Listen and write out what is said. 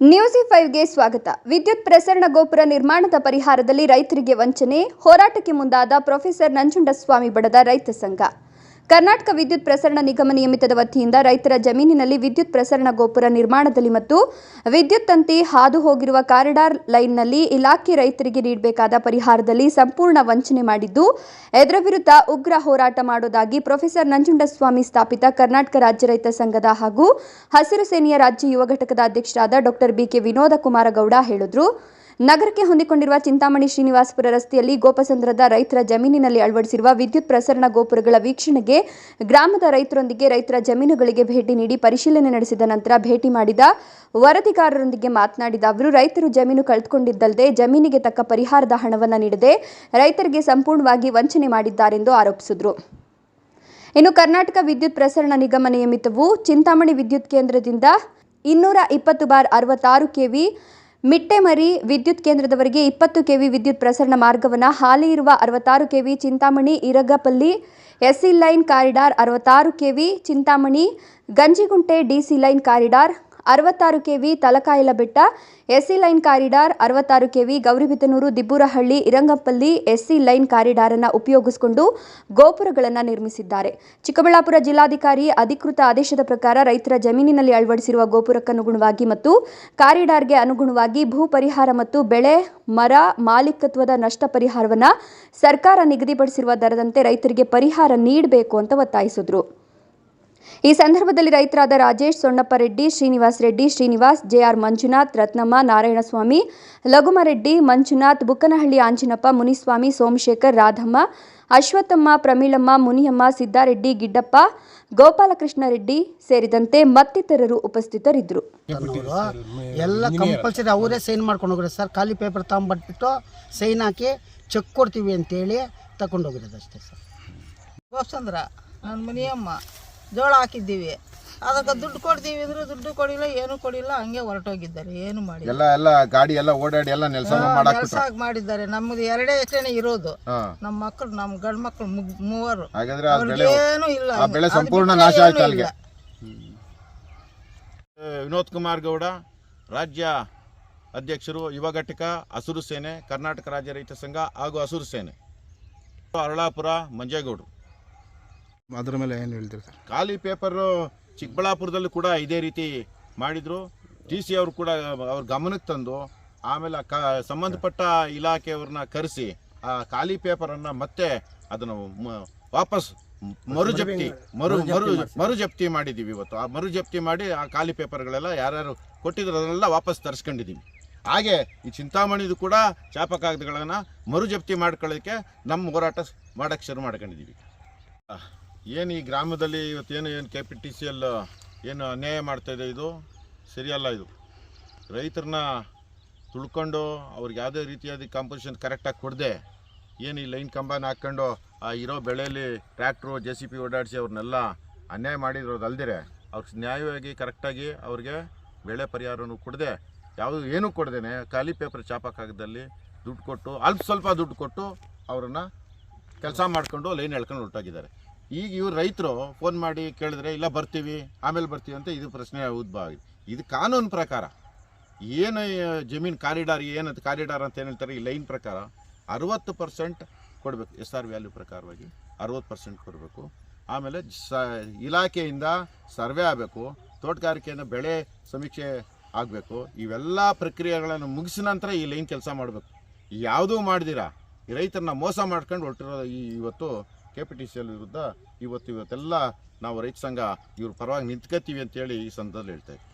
ನ್ಯೂಸಿ ಫೈವ್ಗೆ ಸ್ವಾಗತ. ವಿದ್ಯುತ್ ಪ್ರಸರಣ ಗೋಪುರ ನಿರ್ಮಾಣದ ಪರಿಹಾರದಲ್ಲಿ ರೈತರಿಗೆ ವಂಚನೆ, ಹೋರಾಟಕ್ಕೆ ಮುಂದಾದ ಪ್ರೊಫೆಸರ್ ನಂಜುಂಡಸ್ವಾಮಿ ಬಡದ ರೈತ ಸಂಘ. ಕರ್ನಾಟಕ ವಿದ್ಯುತ್ ಪ್ರಸರಣ ನಿಗಮ ನಿಯಮಿತದ ವತಿಯಿಂದ ರೈತರ ಜಮೀನಿನಲ್ಲಿ ವಿದ್ಯುತ್ ಪ್ರಸರಣ ಗೋಪುರ ನಿರ್ಮಾಣದಲ್ಲಿ ಮತ್ತು ವಿದ್ಯುತ್ ತಂತಿ ಹಾದು ಹೋಗಿರುವ ಕಾರಿಡಾರ್ ಲೈನ್ನಲ್ಲಿ ಇಲಾಖೆ ರೈತರಿಗೆ ನೀಡಬೇಕಾದ ಪರಿಹಾರದಲ್ಲಿ ಸಂಪೂರ್ಣ ವಂಚನೆ ಮಾಡಿದ್ದು ಇದರ ವಿರುದ್ಧ ಉಗ್ರ ಹೋರಾಟ ಮಾಡುವುದಾಗಿ ಪ್ರೊಫೆಸರ್ ನಂಜುಂಡಸ್ವಾಮಿ ಸ್ಥಾಪಿತ ಕರ್ನಾಟಕ ರಾಜ್ಯ ರೈತ ಸಂಘದ ಹಾಗೂ ಹಸಿರು ಸೇನೆಯ ರಾಜ್ಯ ಯುವ ಘಟಕದ ಅಧ್ಯಕ್ಷರಾದ ಡಾಕ್ಟರ್ ಬಿಕೆ ವಿನೋದ ಕುಮಾರಗೌಡ ಹೇಳಿದರು. ನಗರಕ್ಕೆ ಹೊಂದಿಕೊಂಡಿರುವ ಚಿಂತಾಮಣಿ ಶ್ರೀನಿವಾಸಪುರ ರಸ್ತೆಯಲ್ಲಿ ಗೋಪಸಂದ್ರದ ರೈತರ ಜಮೀನಿನಲ್ಲಿ ಅಳವಡಿಸಿರುವ ವಿದ್ಯುತ್ ಪ್ರಸರಣ ಗೋಪುರಗಳ ವೀಕ್ಷಣೆಗೆ ಗ್ರಾಮದ ರೈತರೊಂದಿಗೆ ರೈತರ ಜಮೀನುಗಳಿಗೆ ಭೇಟಿ ನೀಡಿ ಪರಿಶೀಲನೆ ನಡೆಸಿದ ನಂತರ ಭೇಟಿ ಮಾಡಿದ ವರದಿಗಾರರೊಂದಿಗೆ ಮಾತನಾಡಿದ ಅವರು, ರೈತರು ಜಮೀನು ಕಳೆದುಕೊಂಡಿದ್ದಲ್ಲದೆ ಜಮೀನಿಗೆ ತಕ್ಕ ಪರಿಹಾರದ ಹಣವನ್ನು ನೀಡದೆ ರೈತರಿಗೆ ಸಂಪೂರ್ಣವಾಗಿ ವಂಚನೆ ಮಾಡಿದ್ದಾರೆಂದು ಆರೋಪಿಸಿದರು. ಇನ್ನು ಕರ್ನಾಟಕ ವಿದ್ಯುತ್ ಪ್ರಸರಣ ನಿಗಮ ನಿಯಮಿತವು ಚಿಂತಾಮಣಿ ವಿದ್ಯುತ್ ಕೇಂದ್ರದಿಂದ ಇನ್ನೂರ ಇಪ್ಪತ್ತು ಬಾರ್ ಅರವತ್ತಾರು ಕೆವಿ ಮಿಟ್ಟೆಮರಿ ವಿದ್ಯುತ್ ಕೇಂದ್ರದವರೆಗೆ ಇಪ್ಪತ್ತು ಕೆವಿ ವಿದ್ಯುತ್ ಪ್ರಸರಣ ಮಾರ್ಗವನ್ನು ಹಾಲಿ ಇರುವ ಅರವತ್ತಾರು KV Chintamani Iragapalli SC line corridor ಅರವತ್ತಾರು KV Chintamani, Ganjigunte DC line corridor ಅರವತ್ತಾರು KV Talakayala Betta, SC line corridor, ಅರವತ್ತಾರು KV Gauribidanur Dibburahalli Irangappalli SC line corridor ಅನ್ನು ಉಪಯೋಗಿಸಿಕೊಂಡು ಗೋಪುರಗಳನ್ನು ನಿರ್ಮಿಸಿದ್ದಾರೆ. ಚಿಕ್ಕಬಳ್ಳಾಪುರ ಜಿಲ್ಲಾಧಿಕಾರಿ ಅಧಿಕೃತ ಆದೇಶದ ಪ್ರಕಾರ ರೈತರ ಜಮೀನಿನಲ್ಲಿ ಅಳವಡಿಸಿರುವ ಗೋಪುರಕ್ಕನುಗುಣವಾಗಿ ಮತ್ತು ಕಾರಿಡಾರ್ಗೆ ಅನುಗುಣವಾಗಿ ಭೂ ಪರಿಹಾರ ಮತ್ತು ಬೆಳೆ, ಮರ, ಮಾಲೀಕತ್ವದ ನಷ್ಟ ಪರಿಹಾರವನ್ನು ಸರ್ಕಾರ ನಿಗದಿಪಡಿಸಿರುವ ದರದಂತೆ ರೈತರಿಗೆ ಪರಿಹಾರ ನೀಡಬೇಕು ಅಂತ ಒತ್ತಾಯಿಸಿದ್ರು. ಈ ಸಂದರ್ಭದಲ್ಲಿ ರೈತರಾದ ರಾಜೇಶ್ ಸೊಣ್ಣಪ್ಪ ರೆಡ್ಡಿ ಶ್ರೀನಿವಾಸ್ ರೆಡ್ಡಿ, ಶ್ರೀನಿವಾಸ್ ಜೆಆರ್ ಮಂಜುನಾಥ್, ರತ್ನಮ್ಮ ನಾರಾಯಣಸ್ವಾಮಿ, ಲಘುಮರೆಡ್ಡಿ, ಮಂಜುನಾಥ್, ಬುಕ್ಕನಹಳ್ಳಿ ಆಂಜನಪ್ಪ, ಮುನಿಸ್ವಾಮಿ, ಸೋಮಶೇಖರ್, ರಾಧಮ್ಮ, ಅಶ್ವತ್ಥಮ್ಮ, ಪ್ರಮೀಳಮ್ಮ, ಮುನಿಯಮ್ಮ, ಸಿದ್ದಾರೆಡ್ಡಿ, ಗಿಡ್ಡಪ್ಪ ಗೋಪಾಲಕೃಷ್ಣ ರೆಡ್ಡಿ ಸೇರಿದಂತೆ ಮತ್ತಿತರರು ಉಪಸ್ಥಿತರಿದ್ದರು. ಎಲ್ಲ ಕಂಪಲ್ಸರಿ ಅವರೇ ಸೈನ್ ಮಾಡ್ಕೊಂಡು ಹೋಗಿರೋದು ಸರ್. ಖಾಲಿ ಪೇಪರ್ ತಗೊಂಬಟ್ಬಿಟ್ಟು ಸೈನ್ ಹಾಕಿ ಚೆಕ್ ಕೊಡ್ತೀವಿ ಅಂತೇಳಿ ತಗೊಂಡೋಗಿರೋದು ಅಷ್ಟೇ ಸರ್. ಗೋಸಂದ್ರ ನನ್ನ ಮನೆಯಮ್ಮ. ಜೋಳ ಹಾಕಿದ್ದೀವಿ. ಅದಕ್ಕೆ ದುಡ್ಡು ಕೊಡ್ತೀವಿ ಅಂದ್ರೆ ದುಡ್ಡು ಕೊಡಿಲ್ಲ ಏನು ಕೊಡಿಲ್ಲ ಹಂಗೆ ಹೊರಟೋಗಿದ್ದಾರೆ. ಏನು ಮಾಡಿ ಎಲ್ಲ ಎಲ್ಲ ಗಾಡಿ ಎಲ್ಲ ಓಡಾಡಿ ಎಲ್ಲ ನೆಲಸ ಮಾಡಾಕ್ಬಿಟ್ರು ಕೆಲಸ ಮಾಡಿದ್ದಾರೆ. ನಮ್ಮದು ಎರಡೇ ಎಕರೆನೇ ಇರೋದು. ನಮ್ಮ ಮಕ್ಕಳು ನಮ್ಮ ಮಕ್ಳು ಮಕ್ಕಳು ಮೂವರು. ಹಾಗಾದ್ರೆ ಆ ಬೆಳೆ ಅವ್ರಿಗೇನು ಇಲ್ಲ. ಆ ಬೆಳೆ ಸಂಪೂರ್ಣ ನಾಶ ಏನೂ ಆಯ್ತು ಅಲ್ಲಿಗೆ. ವಿನೋದ್ ಕುಮಾರ್ ಗೌಡ ರಾಜ್ಯ ಅಧ್ಯಕ್ಷರು ಯುವ ಘಟಕ ಹಸಿರು ಸೇನೆ ಕರ್ನಾಟಕ ರಾಜ್ಯ ರೈತ ಸಂಘ ಹಾಗೂ ಹಸಿರು ಸೇನೆ. ಅರಳಾಪುರ ಮಂಜೇಗೌಡರು. ಅದ್ರ ಮೇಲೆ ಏನು ಹೇಳ್ತೀರಿ ಸರ್ ಖಾಲಿ ಪೇಪರು ಚಿಕ್ಕಬಳ್ಳಾಪುರದಲ್ಲಿ ಕೂಡ ಇದೇ ರೀತಿ ಮಾಡಿದರು. ಟಿ ಸಿ ಅವರು ಕೂಡ ಅವ್ರ ಗಮನಕ್ಕೆ ತಂದು ಆಮೇಲೆ ಆ ಕ ಸಂಬಂಧಪಟ್ಟ ಇಲಾಖೆಯವ್ರನ್ನ ಕರೆಸಿ ಆ ಖಾಲಿ ಪೇಪರನ್ನು ಮತ್ತೆ ಅದನ್ನು ಮ- ವಾಪಸ್ ಮರು ಜಪ್ತಿ ಮರು ಮರು ಮರು ಜಪ್ತಿ ಮಾಡಿದ್ದೀವಿ ಇವತ್ತು. ಆ ಮರು ಜಪ್ತಿ ಮಾಡಿ ಆ ಖಾಲಿ ಪೇಪರ್ಗಳೆಲ್ಲ ಯಾರ್ಯಾರು ಕೊಟ್ಟಿದ್ರು ಅದನ್ನೆಲ್ಲ ವಾಪಸ್ ತರಿಸ್ಕೊಂಡಿದ್ದೀವಿ ಹಾಗೆ ಈ ಚಿಂತಾಮಣಿದು ಕೂಡ ಚಾಪ ಕಾಗದಗಳನ್ನು ಮರು ಜಪ್ತಿ ಮಾಡ್ಕೊಳ್ಳೋಕ್ಕೆ ನಮ್ಮ ಹೋರಾಟ ಮಾಡೋಕ್ಕೆ ಶುರು ಮಾಡ್ಕೊಂಡಿದ್ದೀವಿ ಏನು ಈ ಗ್ರಾಮದಲ್ಲಿ ಇವತ್ತೇನು ಏನು K P T C L ಏನು ಅನ್ಯಾಯ ಮಾಡ್ತಾಯಿದೆ ಇದೆ ಸರಿಯಲ್ಲ ಇದು. ರೈತರನ್ನ ತುಳ್ಕೊಂಡು ಅವ್ರಿಗೆ ಯಾವುದೇ ರೀತಿಯಾದ ಕಾಂಪೋಸಿಷನ್ ಕರೆಕ್ಟಾಗಿ ಕೊಡದೆ, ಏನು ಈ ಲೈನ್ ಕಂಬನ ಹಾಕ್ಕೊಂಡು ಆ ಇರೋ ಬೆಳೆಯಲ್ಲಿ ಟ್ರ್ಯಾಕ್ಟ್ರು ಜೆ ಸಿ ಪಿ ಓಡಾಡಿಸಿ ಅವ್ರನ್ನೆಲ್ಲ ಅನ್ಯಾಯ ಮಾಡಿರೋದು ಅಲ್ದಿರೆ, ಅವ್ರಿಗೆ ನ್ಯಾಯವಾಗಿ ಕರೆಕ್ಟಾಗಿ ಅವ್ರಿಗೆ ಬೆಳೆ ಪರಿಹಾರನೂ ಕೊಡದೆ, ಯಾವುದು ಏನೂ ಕೊಡ್ದೇನೆ, ಖಾಲಿ ಪೇಪರ್ ಚಾಪಕ್ಕಾಗದಲ್ಲಿ ದುಡ್ಡು ಕೊಟ್ಟು, ಅಲ್ಪ ಸ್ವಲ್ಪ ದುಡ್ಡು ಕೊಟ್ಟು ಅವರನ್ನು ಕೆಲಸ ಮಾಡಿಕೊಂಡು ಲೈನ್ ಎಳ್ಕೊಂಡು ಹೊರಟೋಗಿದ್ದಾರೆ. ಈಗ ಇವ್ರು ರೈತರು ಫೋನ್ ಮಾಡಿ ಕೇಳಿದ್ರೆ, ಇಲ್ಲ, ಬರ್ತೀವಿ, ಆಮೇಲೆ ಬರ್ತೀವಿ ಅಂತ ಇದು ಪ್ರಶ್ನೆ ಉದ್ಭವ ಆಗಿದೆ ಇದು ಕಾನೂನು ಪ್ರಕಾರ, ಏನು ಜಮೀನು ಕಾರಿಡಾರ್ ಏನಂತ ಕಾರಿಡಾರ್ ಅಂತ ಏನು ಹೇಳ್ತಾರೆ, ಈ ಲೈನ್ ಪ್ರಕಾರ ಅರುವತ್ತು ಪರ್ಸೆಂಟ್ ಕೊಡಬೇಕು, ಎಸ್ ಆರ್ ವ್ಯಾಲ್ಯೂ ಪ್ರಕಾರವಾಗಿ ಅರುವತ್ತು ಪರ್ಸೆಂಟ್ ಕೊಡಬೇಕು. ಆಮೇಲೆ ಸ, ಇಲಾಖೆಯಿಂದ ಸರ್ವೆ ಆಗಬೇಕು, ತೋಟಗಾರಿಕೆಯಿಂದ ಬೆಳೆ ಸಮೀಕ್ಷೆ ಆಗಬೇಕು, ಇವೆಲ್ಲ ಪ್ರಕ್ರಿಯೆಗಳನ್ನು ಮುಗಿಸಿದ ನಂತರ ಈ ಲೈನ್ ಕೆಲಸ ಮಾಡಬೇಕು. ಯಾವುದೂ ಮಾಡ್ದಿರಾ? ಈ ರೈತರನ್ನ ಮೋಸ ಮಾಡ್ಕೊಂಡು ಹೊರಟಿರೋ ಈ ಇವತ್ತು K P T C L ವಿರುದ್ಧ ಇವತ್ತು ಇವತ್ತೆಲ್ಲ ನಾವು ರೈತ ಸಂಘ ಇವ್ರ ಪರವಾಗಿ ನಿಂತ್ಕೋತೀವಿ ಅಂತೇಳಿ ಈ ಸಂದರ್ಭದಲ್ಲಿ ಹೇಳ್ತಾ ಇದ್ದೀವಿ